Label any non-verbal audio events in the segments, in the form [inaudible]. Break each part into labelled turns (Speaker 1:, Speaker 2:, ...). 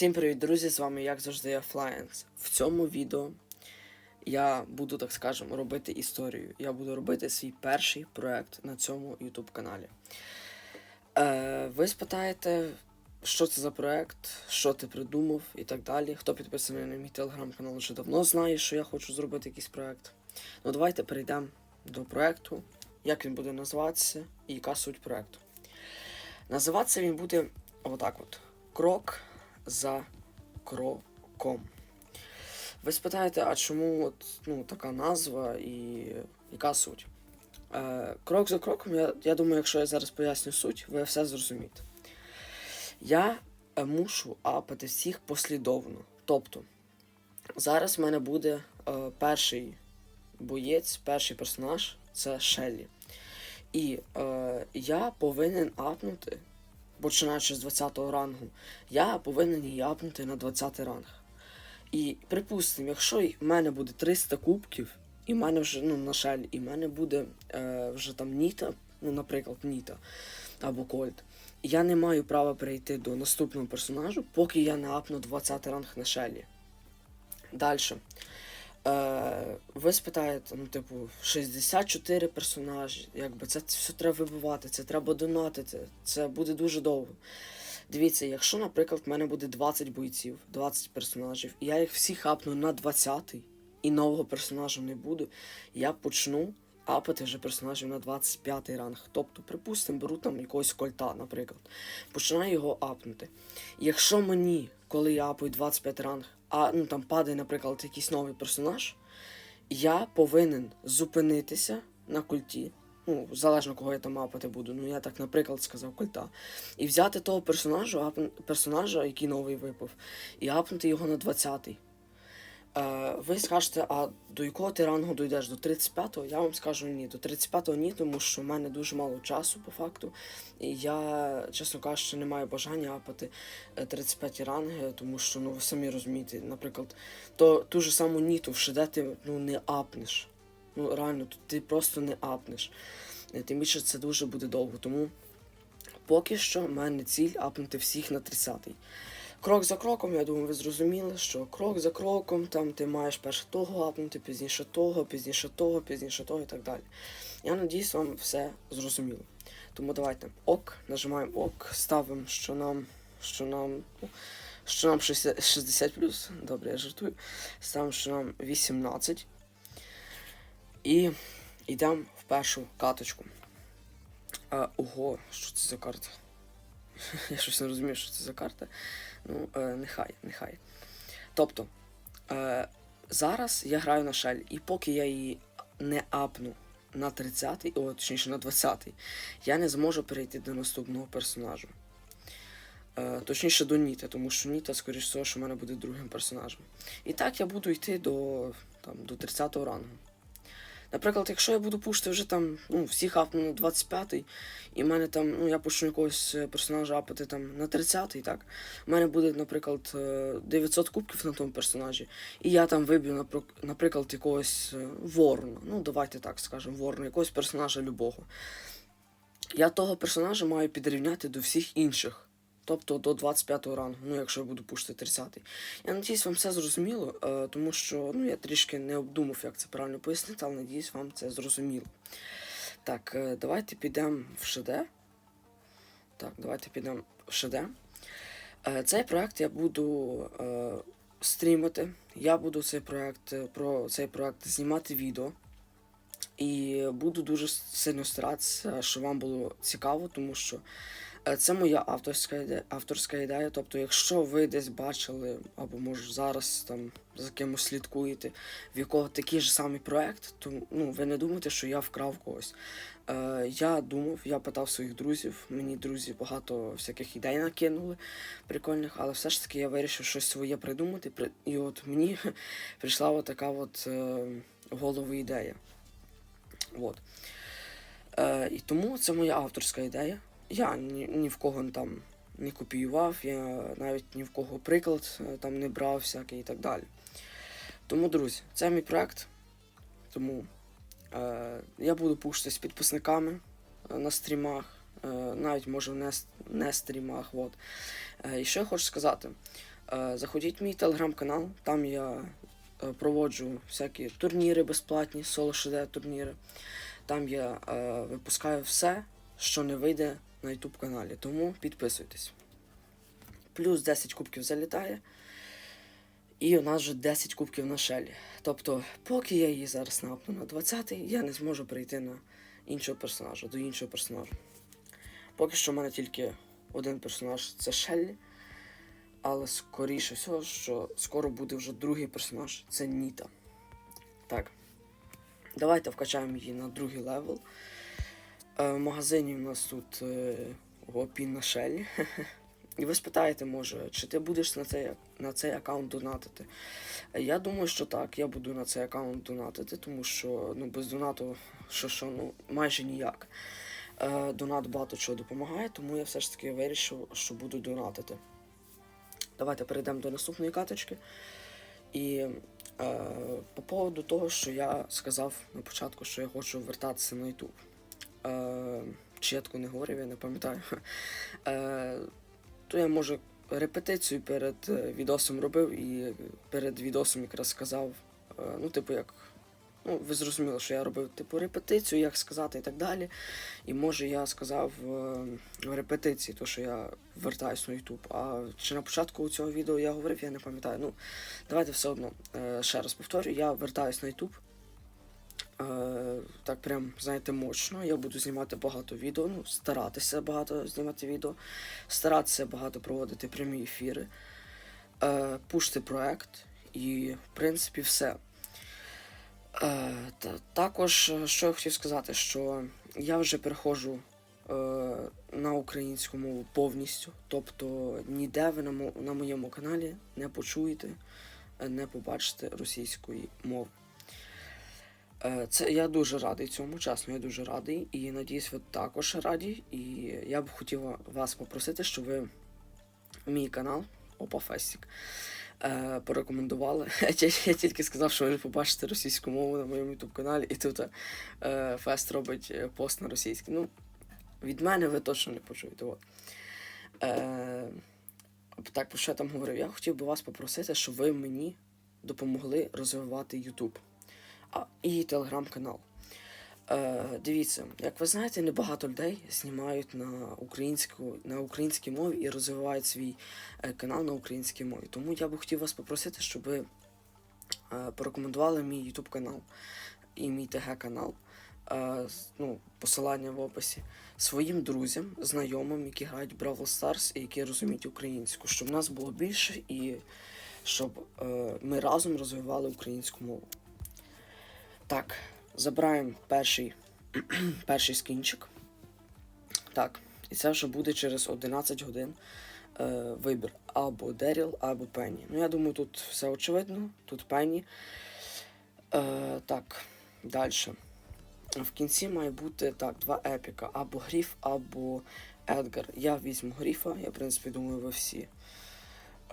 Speaker 1: Всім привіт, друзі! З вами, як завжди, я Flyens. В цьому відео я буду, так скажемо, робити історію. Я буду робити свій перший проект на цьому YouTube каналі. Е, ви спитаєте, що це за проект, що ти придумав і так далі. Хто підписаний на мій телеграм-канал вже давно знає, що я хочу зробити якийсь проект. Ну, давайте перейдемо до проекту, як він буде називатися і яка суть проекту. Називатися він буде отак от. Крок за кроком. Ви спитаєте, а чому от, ну, така назва і яка суть? Е, крок за кроком, я, я думаю, якщо я зараз поясню суть, ви все зрозумієте. Я е, мушу апати всіх послідовно. Тобто, зараз в мене буде е, перший боєць, перший персонаж це Шеллі. І е, я повинен апнути починаючи з 20-го рангу, я повинен її апнути на 20 ранг. І припустимо, якщо в мене буде 300 кубків, і в мене вже, ну, на жаль, і в мене буде е, вже там Ніта, ну, наприклад, Ніта або Кольт, я не маю права перейти до наступного персонажу, поки я не апну 20 ранг на Шелі. Далі. Е, ви спитаєте, ну, типу, 64 персонажі, якби це все треба вибивати, це треба донатити, це буде дуже довго. Дивіться, якщо, наприклад, в мене буде 20 бойців, 20 персонажів, і я їх всіх апну на 20-й, і нового персонажа не буду, я почну апати вже персонажів на 25 ранг. Тобто, припустимо, беру там якогось кольта, наприклад, починаю його апнути. Якщо мені, коли я апаю 25 ранг, а ну там падає, наприклад, якийсь новий персонаж, я повинен зупинитися на культі. Ну, залежно кого я там апати буду. Ну, я так, наприклад, сказав культа. І взяти того персонажа, апн... персонажа, який новий випав, і апнути його на 20-й. Е, ви скажете, а до якого ти рангу дійдеш? До 35-го? Я вам скажу ні. До 35-го ні, тому що в мене дуже мало часу по факту. І я, чесно кажучи, не маю бажання апати 35 ранги, тому що ну ви самі розумієте, наприклад, то ту ж саму ніту в шеде ти ну, не апнеш. Ну реально, ти просто не апнеш. Е, Тим більше це дуже буде довго. Тому поки що в мене ціль апнути всіх на 30-й. Крок за кроком, я думаю, ви зрозуміли, що крок за кроком, там ти маєш перше того апнути, пізніше того, пізніше того, пізніше того і так далі. Я надіюсь, вам все зрозуміло. Тому давайте ок, нажимаємо ок, ставимо, що нам, що нам, що нам 60, 60 плюс. Добре, я жартую. Ставимо, що нам 18. І йдемо в першу каточку. А, ого, що це за карта? [laughs] Я щось не розумію, що це за карта. Ну, е, нехай, нехай. Тобто, е, зараз я граю на шель, і поки я її не апну на 30-й, о, точніше на 20-й, я не зможу перейти до наступного персонажа. Е, точніше до Ніта, тому що Ніта, скоріш всього, що в мене буде другим персонажем. І так я буду йти до, до 30-го рангу. Наприклад, якщо я буду пушити вже там, ну, всіх на 25-й, і в мене там, ну, я почну якогось е, персонажа апати там на 30-й, так. У мене буде, наприклад, е, 900 кубків на тому персонажі, і я там виб'ю, наприклад, якогось е, ворона. Ну, давайте так скажемо, ворона, якогось персонажа любого. Я того персонажа маю підрівняти до всіх інших. Тобто до 25-го рангу, ну якщо я буду пушити 30-й. Я надіюсь, вам все зрозуміло, е, тому що ну, я трішки не обдумав, як це правильно пояснити, але надіюсь, вам це зрозуміло. Так, е, давайте підемо в ШД. Так, давайте підемо в ШД. Е, цей проект я буду е, стрімити. Я буду цей проект, про цей проект знімати відео. І буду дуже сильно старатися, щоб вам було цікаво, тому що це моя авторська ідея, авторська ідея. Тобто, якщо ви десь бачили, або може зараз там за кимось слідкуєте, в якого такий ж самий проект, то ну, ви не думайте, що я вкрав когось. Е, я думав, я питав своїх друзів, мені друзі багато всяких ідей накинули прикольних, але все ж таки я вирішив щось своє придумати. І от мені [laughs] прийшла така от е, в ідея. От. Е, і тому це моя авторська ідея. Я ні, ні в кого там не копіював, я навіть ні в кого приклад е, там не брав всякий і так далі. Тому, друзі, це мій проект. Тому е, я буду пушити з підписниками е, на стрімах, е, навіть може не, не стрімах. От. Е, і що я хочу сказати. Е, заходіть в мій телеграм-канал, там я е, проводжу всякі турніри безплатні, соло шд турніри. Там я е, випускаю все, що не вийде на YouTube каналі. Тому підписуйтесь. Плюс 10 кубків залітає. І у нас вже 10 кубків на шелі. Тобто, поки я її зараз напну на 20-й, я не зможу перейти на іншого персонажа, до іншого персонажа. Поки що в мене тільки один персонаж це Шеллі. Але скоріше всього, що скоро буде вже другий персонаж це Ніта. Так. Давайте вкачаємо її на другий левел. Е, в магазині у нас тут е, опін на Шеллі. І ви спитаєте, може, чи ти будеш на цей, на цей аккаунт донатити? Я думаю, що так, я буду на цей аккаунт донатити, тому що ну, без донату що, що, ну, майже ніяк. Е, донат багато чого допомагає, тому я все ж таки вирішив, що буду донатити. Давайте перейдемо до наступної каточки. І е, по поводу того, що я сказав на початку, що я хочу вертатися на YouTube. Е, чи я не говорив, я не пам'ятаю. Е, то я може репетицію перед е, відосом робив і перед відосом якраз сказав, ну, типу, як. Ну, ви зрозуміли, що я робив типу репетицію, як сказати і так далі. І може я сказав в репетиції, то що я вертаюсь на YouTube. А чи на початку цього відео я говорив, я не пам'ятаю. Ну, давайте все одно ще раз повторю, я вертаюсь на YouTube. Е, так прям, знаєте, мощно. Я буду знімати багато відео, ну, старатися багато знімати відео, старатися багато проводити прямі ефіри, е, пушти проект і, в принципі, все. Е, та, також, е, що я хотів сказати, що я вже переходжу е, на українську мову повністю. Тобто ніде ви на, на моєму каналі не почуєте, е, не побачите російської мови. Е, Це я дуже радий цьому, чесно, я дуже радий. І надіюсь, ви також раді. І я б хотів вас попросити, щоб ви мій канал Опа Фестік е, порекомендували. [laughs] Я, тільки сказав, що ви побачите російську мову на моєму ютуб каналі, і тут е, Фест робить пост на російській. Ну, від мене ви точно не почуєте. От. Так, про що я там говорив? Я хотів би вас попросити, щоб ви мені допомогли розвивати а, і телеграм-канал. Е, дивіться, як ви знаєте, небагато людей знімають на українську, на українській мові і розвивають свій е, канал на українській мові. Тому я би хотів вас попросити, щоб ви е, порекомендували мій YouTube канал і мій ТГ канал. Е, ну, посилання в описі своїм друзям, знайомим, які грають Brawl Stars і які розуміють українську, щоб нас було більше і щоб е, ми разом розвивали українську мову. Так, забираємо перший, [clears throat] перший скінчик. Так, і це вже буде через 11 годин е, вибір або Деріл, або Пенні. Ну, я думаю, тут все очевидно. Тут Пенні. Е, так, далі. В кінці має бути так, два епіка, або Гріф, або Едгар. Я візьму Гріфа, я, в принципі, думаю, ви всі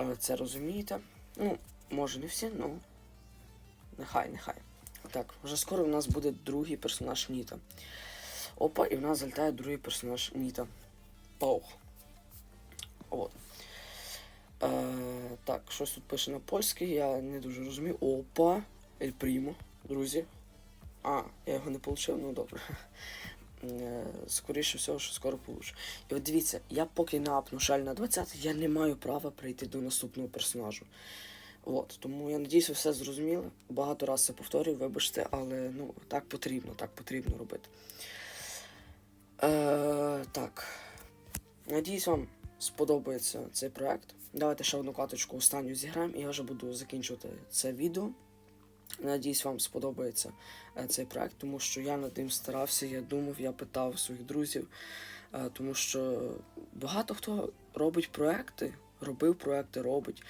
Speaker 1: е, це розумієте. Ну, може не всі, ну. Нехай, нехай. Так, вже скоро у нас буде другий персонаж Ніта. Опа, і в нас залітає другий персонаж Ніта. Паух. От. Е, так, щось тут пише на польській, я не дуже розумію. Опа, Ель Прімо, друзі. А, я його не отримав, ну добре. Е, Скоріше всього, що скоро получу. І от дивіться, я поки не апну шаль на 20, я не маю права прийти до наступного персонажу. От, тому я надіюсь, ви все зрозуміли. Багато разів це повторюю, вибачте, але ну, так потрібно, так потрібно робити. Е, так. Надіюсь, вам сподобається цей проект. Давайте ще одну каточку останню зіграємо, і я вже буду закінчувати це відео. Надіюсь, вам сподобається е, цей проект, тому що я над ним старався, я думав, я питав своїх друзів, е, тому що багато хто робить проекти, робив проекти, робить.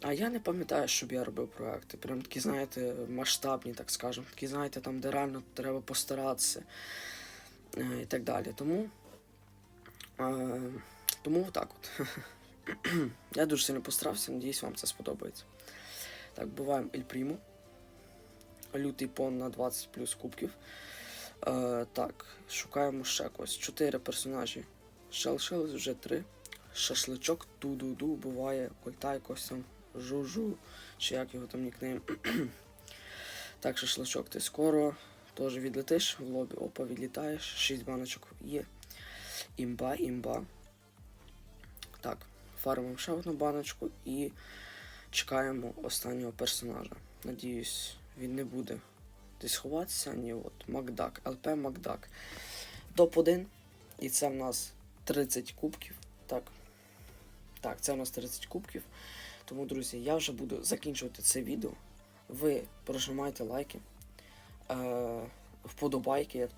Speaker 1: А я не пам'ятаю, щоб я робив проекти. Прям такі, знаєте, масштабні, так скажемо. Такі, знаєте, там, де реально треба постаратися е, і так далі. Тому. Е, тому так от. [clears throat] я дуже сильно постарався, надіюсь, вам це сподобається. Так, буваємо Ель Прімо. Лютий пон на 20 плюс кубків. Е, так, шукаємо ще когось. Чотири персонажі. Ще лишилось вже три. Шашличок ту-ду-ду, буває кольта якось там жу-жу, чи як його там нікнейм. [clears throat] так, шашличок, ти скоро теж відлетиш в лобі, опа, відлітаєш, 6 баночок є. Імба, імба. Так, фармимо ще одну баночку і чекаємо останнього персонажа. Надіюсь, він не буде десь ховатися. Ні, от Макдак, ЛП Макдак. Топ-1. І це в нас 30 кубків. Так. Так, це у нас 30 кубків. Тому, друзі, я вже буду закінчувати це відео. Ви прожимайте лайки, е, вподобайки, як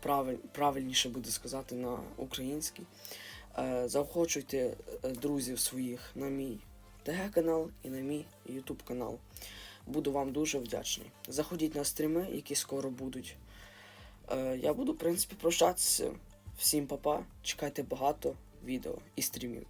Speaker 1: правиль, правильніше буде сказати на українській. Е, заохочуйте е, друзів своїх на мій ТГ-канал і на мій YouTube канал. Буду вам дуже вдячний. Заходіть на стріми, які скоро будуть. Е, я буду, в принципі, прощатися. Всім па-па. Чекайте багато відео і стрімів.